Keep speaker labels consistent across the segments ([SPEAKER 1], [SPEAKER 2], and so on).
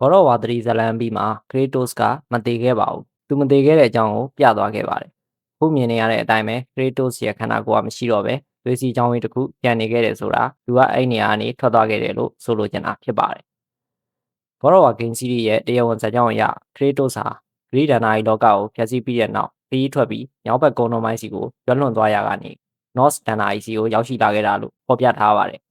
[SPEAKER 1] God of War 3ဇတ်လမ်းပြီးမှာ Kratos ကမတည်ခဲ့ပါဘူး။သူမတည်ခဲ့တဲ့အကြောင်းကိုပြသွားခဲ့ပါတယ်။ခုမြင်နေရတဲ့အတိုင်းပဲ Kratos ရဲ့ခန္ဓာကိုယ်ကမရှိတော့ပဲသွေးစီချောင်းလေးတစ်ခုပြန်နေခဲ့တယ်ဆိုတာသူကအဲ့နေရာကနေထွက်သွားခဲ့တယ်လို့ဆိုလိုချင်တာဖြစ်ပါတယ်။ God of War Game Series ရဲ့တရားဝင်ဇာတ်ကြောင်းအရ Kratos ဟာဂရိဒဏ္ဍာရီလောကကိုဖျက်ဆီးပြီးတဲ့နောက်ခရီးထွက်ပြီးမြောက်ဘက်ကုန်းတော်မိုင်းစီကိုကျွလွန်သွားရကနေ North ဒဏ္ဍာရီစီကိုရောက်ရှိလာခဲ့တာလို့ဖော်ပြထားပါတယ်။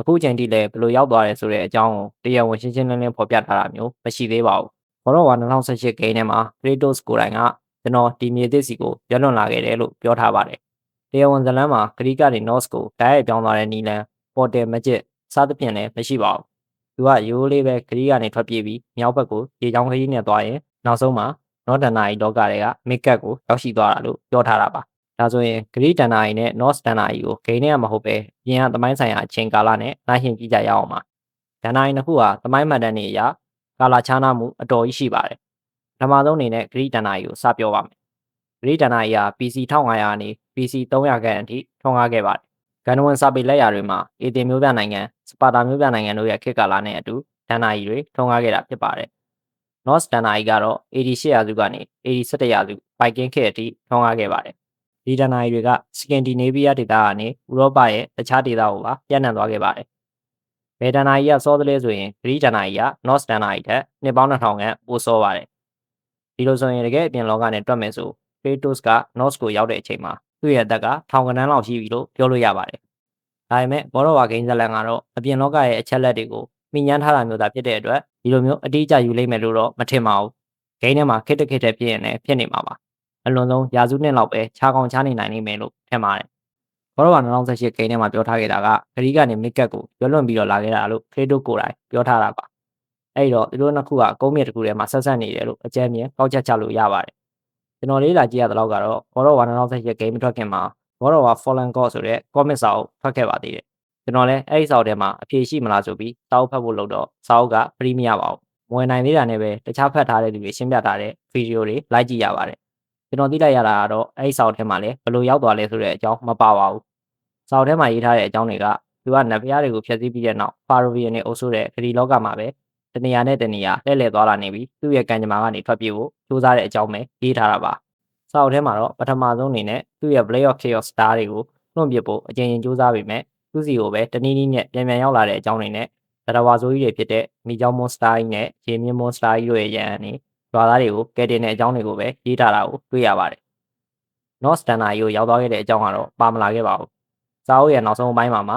[SPEAKER 1] အခုချိန်ထိလည်းဘယ်လိုရောက်သွားတယ်ဆိုတဲ့အကြောင်းကိုတရားဝင်ရှင်းရှင်းလင်းလင်းဖော်ပြထားတာမျိုးမရှိသေးပါဘူး။ God of War 2018 game ထဲမှာ Kratos ကိုယ်တိုင်ကကျွန်တော်ဒီမြေသစ်စီကိုကျွလွန်လာခဲ့တယ်လို့ပြောထားပါတယ်။တရားဝင်ဇာတ်လမ်းမှာဂရိကနေ North ကိုတိုက်ရိုက်ပြောင်းသွားတဲ့နီလန် Portal Magic စသဖြင့်လည်းမရှိပါဘူး။သူကရိုးလေးပဲဂရိကနေထွက်ပြေးပြီးမြောက်ဘက်ကိုရေချောင်းခရီးနဲ့သွားရင်နောက်ဆုံးမှာနော့ဒန်နာရီလောကတွေကမစ်ကတ်ကိုရောက်ရှိသွားတာလို့ပြောထားတာပါ ဒါဆိုရင်ဂရိဒန်နာရီနဲ့ North ဒန်နာရီကိုဂိမ်းထဲကမဟုတ်ပဲပြင်ကသမိုင်းဆိုင်ရာအချိန်ကာလနဲ့နှိုင်းယှဉ်ကြည့်ကြရအောင်ပါဒန်နာရီနှစ်ခုဟာသမိုင်းမှတ်တမ်းတွေအရကာလခြားနားမှုအတော်ကြီးရှိပါတယ်ပထမဆုံးအနေနဲ့ဂရိဒန်နာရီကိုစပြောပါမယ်ဂရိဒန်နာရီဟာ PC 1500ကနေ PC 300ခန့်အထိထွန်းကားခဲ့ပါတယ်ဂန်နဝန်စာပေလက်ရာတွေမှာအေတင်မျိုးပြနိုင်ငံစပါတာမျိုးပြနိုင်ငံတို့ရဲ့ခေတ်ကာလနဲ့အတူဒန်နာရီတွေထွန်းကားခဲ့တာဖြစ်ပါတယ် North တန်နာရီကတော့88ရာစုကနေ87ရာစုပိုက်ကင်းခေတ်အထိထွန်းကားခဲ့ပါတယ်။ ဒီတန်နာရီတွေကစကင်ဒီနေဗီးယားဒေသကနေဥရောပရဲ့တခြားဒေသကိုပါပြန့်နှံ့သွားခဲ့ပါတယ်။ဘယ်တန်နာရီကစောသလဲဆိုရင်ဂရီတန်နာရီက North တန်နာရီထက်နှစ်ပေါင်း2000ခန့်ပိုစောပါတယ်။ဒီလိုဆိုရင်တကယ်အပြင်လောကနဲ့တွက်မယ်ဆို Kratos က North ကိုရောက်တဲ့အချိန်မှာသူ့ရဲ့အသက်ကထောင်ကနန်းလောက်ရှိပြီလို့ပြောလို့ရပါတယ်။ဒါပေမဲ့ဘောရဝါဂိမ်းဇလန်ကတော့အပြင်လောကရဲ့အချက်လက်တွေကိုမိညမ်းထားတာမျိုးသာဖြစ်တဲ့အတွက်ဒီလိုမျိုးအတိအကျယူလိုက်မယ်လို့တော့မထင်ပါဘူးဂိမ်းထဲမှာခစ်တခစ်တဲ့ဖြစ်ရင်လည်းဖြစ်နေမှာပါ အလွန်ဆုံးရာစုနှစ်လောက်ပဲခြားကောင်ခြားနေနိုင်နိုင်မယ်လို့ထင်ပါတယ်ဘောရဝါ2018ဂိမ်းထဲမှာပြောထားခဲ့တာကဂရီကနေမစ်ကတ်ကိုရွလွန်ပြီးတော့လာခဲ့တာလို့ဖေဒိုကိုတိုင်ပြောထားတာပါအဲ့တော့သူတို့နှစ်ခုကကုန်းမြစ်တစ်ခုထဲမှာဆက်ဆက်နေတယ်လို့အကြမ်းမြင်ပေါက်ချက်ချလို့ရပါတယ်ကျွန်တော်လေးလာကြည့်ရတဲ့လောက်ကတော့ဘောရဝါ2018ဂိမ်းမထွက်ခင်မှာဘောရဝါ Fallen God ဆိုတဲ့ comic စာအုပ်ဖတ်ခဲ့ပါသေးတယ်ကျွန်တော်လည်းအဲ့ဒီစာအုပ်ထဲမှာအဖြေရှိမလားဆိုပြီးစာအုပ်ဖတ်ဖို့လုပ်တော့စာအုပ်ကပရိမရပါဘူးမဝင်နိုင်သေးတာနဲ့ပဲတခြားဖတ်ထားတဲ့လူတွေရှင်းပြထားတဲ့ဗီဒီယိုတွေလိုက်ကြည့်ရပါတယ် ကျွန်တော်သိလိုက်ရတာကတော့အဲ့ဒီစာအုပ်ထဲမှာလည်းဘယ်လိုရောက်သွားလဲဆိုတဲ့အကြောင်းမပါပါဘူးစာအုပ်ထဲမှာရေးထားတဲ့အကြောင်းတွေကသူကနတ်ဖျားတွေကိုဖျက်ဆီးပြီးတဲ့နောက်ဖာရိုဗီယန်တွေအုပ်စိုးတဲ့ဂရီလောကမှာပဲတနေရာနဲ့တနေရာလှည့်လည်သွားလာနေပြီးသူ့ရဲ့ကံကြမ္မာကနေထွက်ပြေးဖို့ကြိုးစားတဲ့အကြောင်းပဲရေးထားတာပါစာအုပ်ထဲမှာတော့ပထမဆုံးအနေနဲ့သူ့ရဲ့ Blade of Chaos Star တွေကိုလွှင့်ပစ်ဖို့အကြိမ်ကြိမ်ကြိုးစားပေမဲ့သူ့စီကိုပဲတနည်းနည်းနဲ့ပြန်ပြန်ရောက်လာတဲ့အကြောင်းတွေနဲ့တရဝါဆိုကြီးတွေဖြစ်တဲ့မိချောင်းမွန်စတာကြီးနဲ့ရေမြင့်မွန်စတာကြီးတို့ရဲ့ရန်အနေ ရွာသားတွေကိုကဲတင်တဲ့အကြောင်းတွေကိုပဲရေးထားတာကိုတွေ့ရပါတယ်။ North Standard ကိုရောက်သွားခဲ့တဲ့အကြောင်းကတော့ပါမလာခဲ့ပါဘူး။စာအုပ်ရဲ့နောက်ဆုံးပိုင်းမှာမှ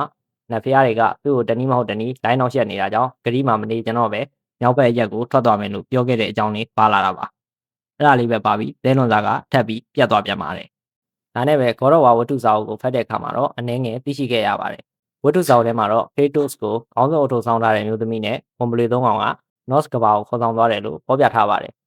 [SPEAKER 1] နတ်ဖျားတွေကသူ့ကိုတနည်းမဟုတ်တနည်းလိုင်းနောက်ရက်နေတာကြောင့်ဂရီးမှမနေကျွန်တော်ပဲမြောက်ဘက်ရက်ကိုထွက်သွားမယ်လို့ပြောခဲ့တဲ့အကြောင်းလေးပါလာတာပါ။အဲ့ဒါလေးပဲပါပြီးသဲလွန်စားကထပ်ပြီးပြတ်သွားပြန်ပါတယ်။ဒါနဲ့ပဲ God of War ဝတ္ထုစာအုပ်ကိုဖတ်တဲ့အခါမှာတော့အနည်းငယ်သိရှိခဲ့ရပါတယ်ဝတ္ထုဆောင်ထဲမှာတော့ Kratos ကိုခေါင်းဆောင်အထုပ်ဆောင်ထားတဲ့မျိုးသမီးနဲ့ကွန်ပလီသုံးကောင်က North ကဘာကိုခေါ်ဆောင်သွားတယ်လို့ဖော်ပြထားပါတယ်။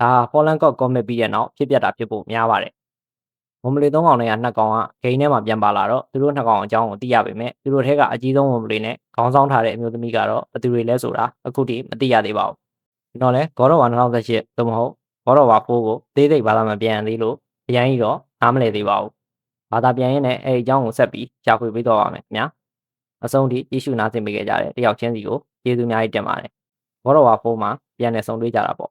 [SPEAKER 1] ဒါဟာ Fallen God Comic ပြီးတဲ့နောက်ဖြစ်ပျက်တာဖြစ်ဖို့များပါတယ်။ဝမ်ဘလီသုံးကောင်နဲ့ကနှစ်ကောင်ကဂိမ်းထဲမှာပြန်ပါလာတော့သူတို့နှစ်ကောင်အကြောင်းကိုသိရပေမဲ့သူတို့ထဲကအကြီးဆုံးဝမ်ဘလီနဲ့ခေါင်းဆောင်ထားတဲ့အမျိုးသမီးကတော့ဘယ်သူတွေလဲဆိုတာအခုထိမသိရသေးပါဘူး။ကျွန်တော်လည်း God of War 2018သို့မဟုတ် God of War 4ကိုသေးသိဘာသာမပြန်သေးလို့အရင်ကြီးတော့နားမလည်သေးပါဘူး။ဘာသာပြန်ရင်းနဲ့အဲ့ဒီအကြောင်းကိုဆက်ပြီးရှာဖွေပေးတော့ပါမယ်ခင်ဗျာ။အဆုံးထိကြည့်ရှုနားဆင်ပေးကြတဲ့တယောက်ချင်းစီကိုကျေးဇူးအများကြီးတင်ပါတယ်ဘောတော်ဝါ4မှာပြန်လည်ဆုံတွေ့ကြတာပေါ့